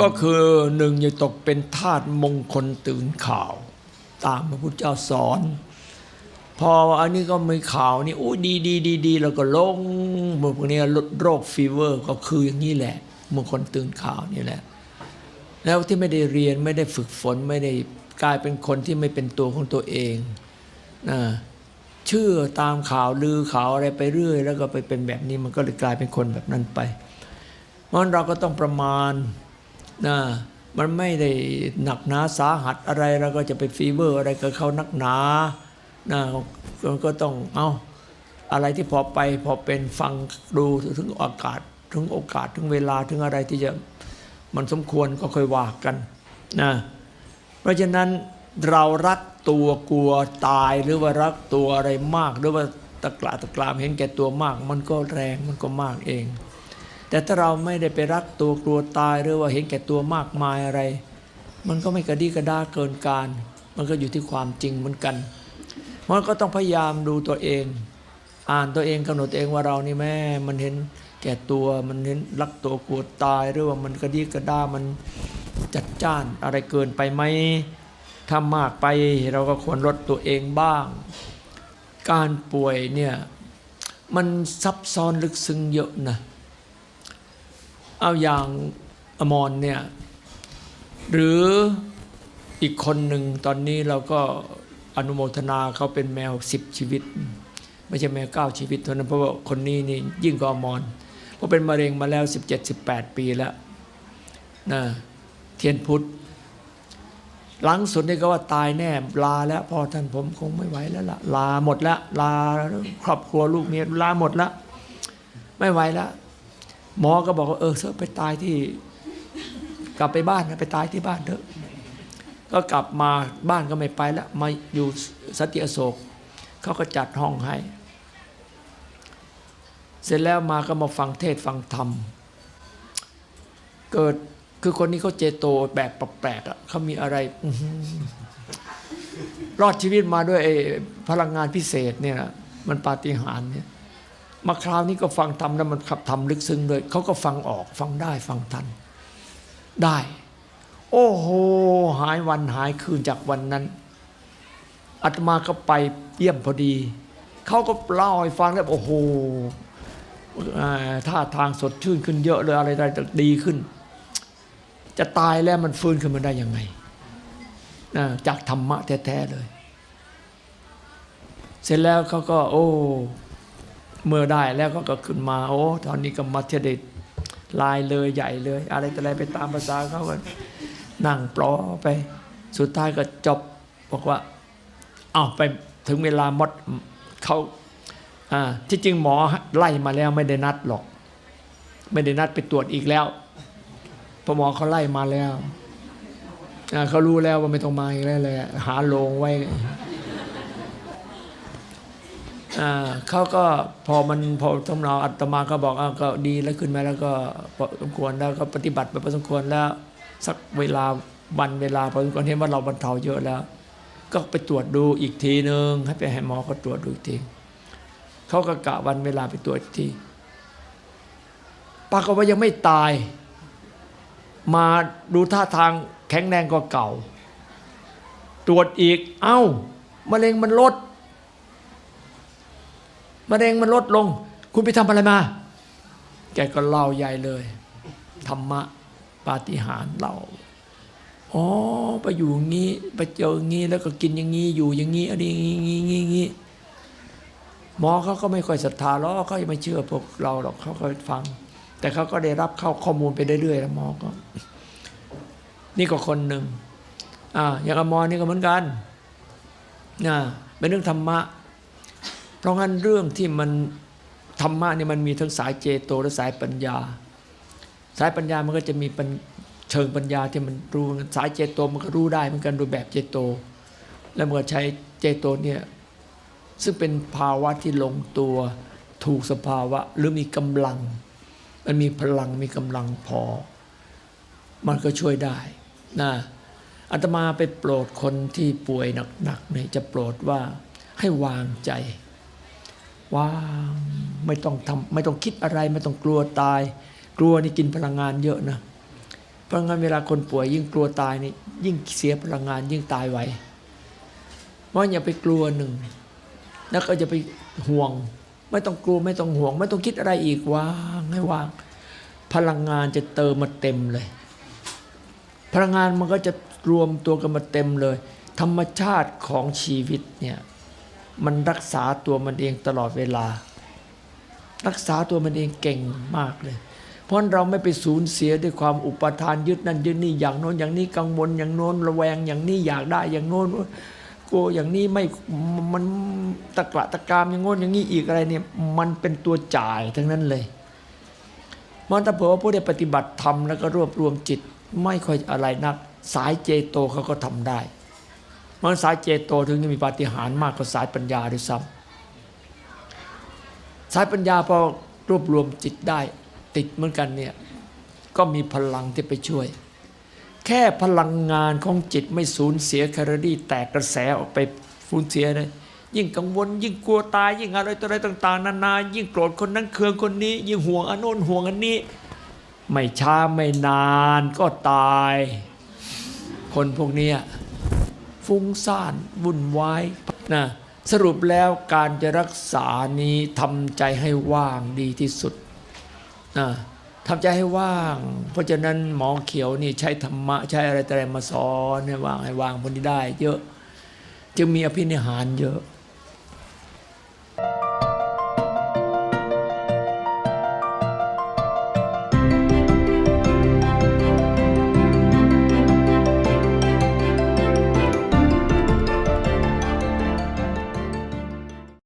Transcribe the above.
ก็คือหนึ่งอย่าตกเป็นทาสมงคลตื่นข่าว ตามพระพุทธเจ้าสอน พออันนี้ก็มีข่าวนี่โอ้ดีดีดีดีแล้วก็ลงพวกนี้โรคฟีเวอร์ก็คืออย่างนี้แหละมงคลตื่นข่าวนี่แหละ แล้วที่ไม่ได้เรียนไม่ได้ฝึกฝนไม่ได้กลายเป็นคนที่ไม่เป็นตัวของตัวเองนะเชื่อตามข่าวลือข่าวอะไรไปเรื่อย แล้วก็ไปเป็นแบบนี้มันก็เลยกลายเป็นคนแบบนั้นไปเพราะฉะนั้นเราก็ต้องประมาณ นะมันไม่ได้หนักหนาสาหัสอะไรเราก็จะไปฟีเวอร์อะไรกับเขานักหนานะก็ก็ต้องเอาอะไรที่พอไปพอเป็นฟังดูถึงโอกาสถึงโอกาสถึงเวลาถึงอะไรที่จะมันสมควรก็ค่อยว่ากันนะเพราะฉะนั้นเรารักตัวกลัวตายหรือว่ารักตัวอะไรมาก หรือว่าตะกละตะกรามเห็นแก่ตัวมาก มันก็แรงมันก็มากเอง แต่ถ้าเราไม่ได้ไปรักตัวกลัวตายหรือว่าเห็นแก่ตัวมากมายอะไร มันก็ไม่กระดีกระด้าเกินการ มันก็อยู่ที่ความจริงเหมือนกันมันก็ต้องพยายามดูตัวเอง อ่านตัวเองกำหนดเองว่าเรานี่แม่มันเห็นแก่ตัวมันเห็นรักตัวกลัวตายหรือว่ามันกระดีกระด้ามันจัดจ้านอะไรเกินไปไหมถ้ามากไปเราก็ควรลดตัวเองบ้าง การป่วยเนี่ยมันซับซ้อนลึกซึ้งเยอะนะ เอาอย่างอมรเนี่ยหรืออีกคนหนึ่งตอนนี้เราก็อนุโมทนาเขาเป็นแมวสิบชีวิต ไม่ใช่แมวเก้าชีวิตเท่านั้นเพราะว่าคนนี้นี่ยิ่งกว่าอมรเพราะเป็นมะเร็งมาแล้ว 17-18 ปีแล้วนะเทียนพุทธหลังสุดนี่ก็ว่าตายแน่ลาแล้วพอท่านผมคงไม่ไหวแล้วล่ะลาหมดแล้วลาครอบครัวลูกเมียลาหมดแล้วไม่ไหวแล้ว หมอก็บอกว่าเออเสอไปตายที่ กลับไปบ้านนะไปตายที่บ้านเถอะ ก็กลับมาบ้านก็ไม่ไปแล้วมาอยู่สติอโศกเขาก็จัดห้องให้ เสร็จแล้วมาก็มาฟังเทศฟังธรรม เกิดคือคนนี้เขาเจโตแบบแปลกๆอะเขามีอะไรรอดชีวิตมาด้วยพลังงานพิเศษเนี่ยนะมันปาฏิหาริย์เนี่ย มาคราวนี้ก็ฟังทำแล้วมันขับทำลึกซึ้งเลยเขาก็ฟังออกฟังได้ฟังทัน ได้ โอ้โห หายวันหายคืนจากวันนั้นอาตมาก็ไปเยี่ยมพอดีเขาก็เล่าให้ฟังแล้วโอ้โหท่าทางสดชื่นขึ้นเยอะเลยอะไรอะไรดีขึ้น จะตายแล้วมันฟื้นขึ้นมาได้ยังไงจากธรรมะแท้ๆเลย เสร็จแล้วเขาก็ โอ้ เมื่อได้แล้วก็ก็ขึ้นมา โอ้ตอนนี้ก็มาเทเดตลายเลยใหญ่เลย อะไรแต่อะไรไปตามภาษาเขาก็นั่งปลอไป สุดท้ายก็จบบอกว่า เอาไปถึงเวลามดเขาที่จริงหมอไล่มาแล้วไม่ได้นัดหรอก ไม่ได้นัดไปตรวจอีกแล้วพอหมอเขาไล่มาแล้วเขารู้แล้วว่าไม่ต้องมาอีกแล้วเลยหาโลงไว้ เขาก็พอมันพอทำเราอัตมาก็บอกอ่าก็ดีแล้วขึ้นมาแล้วก็พอสมควรแล้วก็ปฏิบัติไปพอสมควรแล้ว สักเวลาวันเวลาพอสมควรเห็นว่าเราบรรเทาเยอะแล้ว ก็ไปตรวจดูอีกทีหนึ่งให้ไปให้หมอเขาตรวจดูอีกทีเขาก็กะวันเวลาไปตรวจอีกทีปรากฏว่ายังไม่ตาย มาดูท่าทางแข็งแรงกว่าเก่า ตรวจอีกเอ้ามะเร็งมันลด มะเร็งมันลดลง คุณไปทำอะไรมา แกก็เล่าใหญ่เลย ธรรมะปาฏิหาริย์เล่าอ๋อไปอยู่อย่างนี้ไปเจออย่างนี้แล้วก็กินอย่างนี้อยู่อย่างนี้อะไรอย่างนี้งี้งี้หมอเขาก็ไม่ค่อยศรัทธาหรอกเขาไม่เชื่อพวกเราหรอกเขาก็ฟัง แต่เขาก็ได้รับเข้าข้อมูลไปเรื่อยๆแล้วหมอก็ นี่ก็คนหนึ่งอ่าอย่างอมรนี่ก็เหมือนกันนะเป็นเรื่องธรรมะ เพราะงั้นเรื่องที่มันธรรมะเนี่ยมันมีทั้งสายเจโตและสายปัญญา สายปัญญามันก็จะมีปัญเชิงปัญญาที่มันรู้สายเจโตมันก็รู้ได้เหมือนกันโดยแบบเจโต แล้วมันก็ใช้เจโตเนี่ยซึ่งเป็นภาวะที่ลงตัวถูกสภาวะหรือมีกำลัง มันมีพลังมีกำลังพอ มันก็ช่วยได้นะอาตมาไปโปรดคนที่ป่วยหนักๆเนี่ยจะโปรดว่าให้วางใจ ว่างไม่ต้องทำไม่ต้องคิดอะไร ไม่ต้องกลัวตาย กลัวนี่กินพลังงานเยอะนะพราะงั้นเวลาคนป่วยยิ่งกลัวตายนี่ยิ่งเสียพลังงานยิ่งตายไวเพราะอย่าไปกลัวหนึ่งแล้วก็จะไปห่วง ไม่ต้องกลัวไม่ต้องห่วง ไม่ต้องคิดอะไรอีกว่างให้ว่าง พลังงานจะเติมมาเต็มเลย พลังงานมันก็จะรวมตัวกันมาเต็มเลย ธรรมชาติของชีวิตเนี่ย มันรักษาตัวมันเองตลอดเวลา รักษาตัวมันเองเก่งมากเลย เพราะเราไม่ไปสูญเสียด้วยความอุปทานยึดนั่นยึดนี่อย่างโน้นอย่างนี้กังวลอย่างโน้นระแวงอย่างนี้อยากได้อย่างโน้นกลัวอย่างนี้ไม่มันตะกละตะกามอย่างโน้นอย่างนี้อีกอะไรเนี่ยมันเป็นตัวจ่ายทั้งนั้นเลยมันถ้าเผื่อว่าผู้ได้ปฏิบัติธรรมแล้วก็รวบรวมจิต ไม่ค่อยอะไรนัก สายเจโตเขาก็ทำได้ มันสายเจโตถึงจะมีปาฏิหาริย์มากกว่าสายปัญญาด้วยซ้ำสายปัญญาพอรวบรวมจิตได้ติดเหมือนกันเนี่ยก็มีพลังที่ไปช่วย แค่พลังงานของจิตไม่สูญเสียแคลอรี่แตกกระแสออกไปสูญเสียเลยยิ่งกังวล ยิ่งกลัวตาย ยิ่งอะไรต่ออะไรต่าง ๆ นานา ยิ่งโกรธคนนั้นเคืองคนนี้ ยิ่งห่วงอันโน้นห่วงอันนี้ ไม่ช้าไม่นานก็ตาย คนพวกนี้ ฟุ้งซ่านวุ่นวายนะสรุปแล้วการจะรักษานี้ทำใจให้ว่างดีที่สุดนะทำใจให้ว่าง เพราะฉะนั้นหมอเขียวนี่ใช้ธรรมะใช้อะไรแต่อะไรมาสอนให้ว่างให้ว่างพนที่ได้ เยอะ จึงมีอภินิหารเยอะ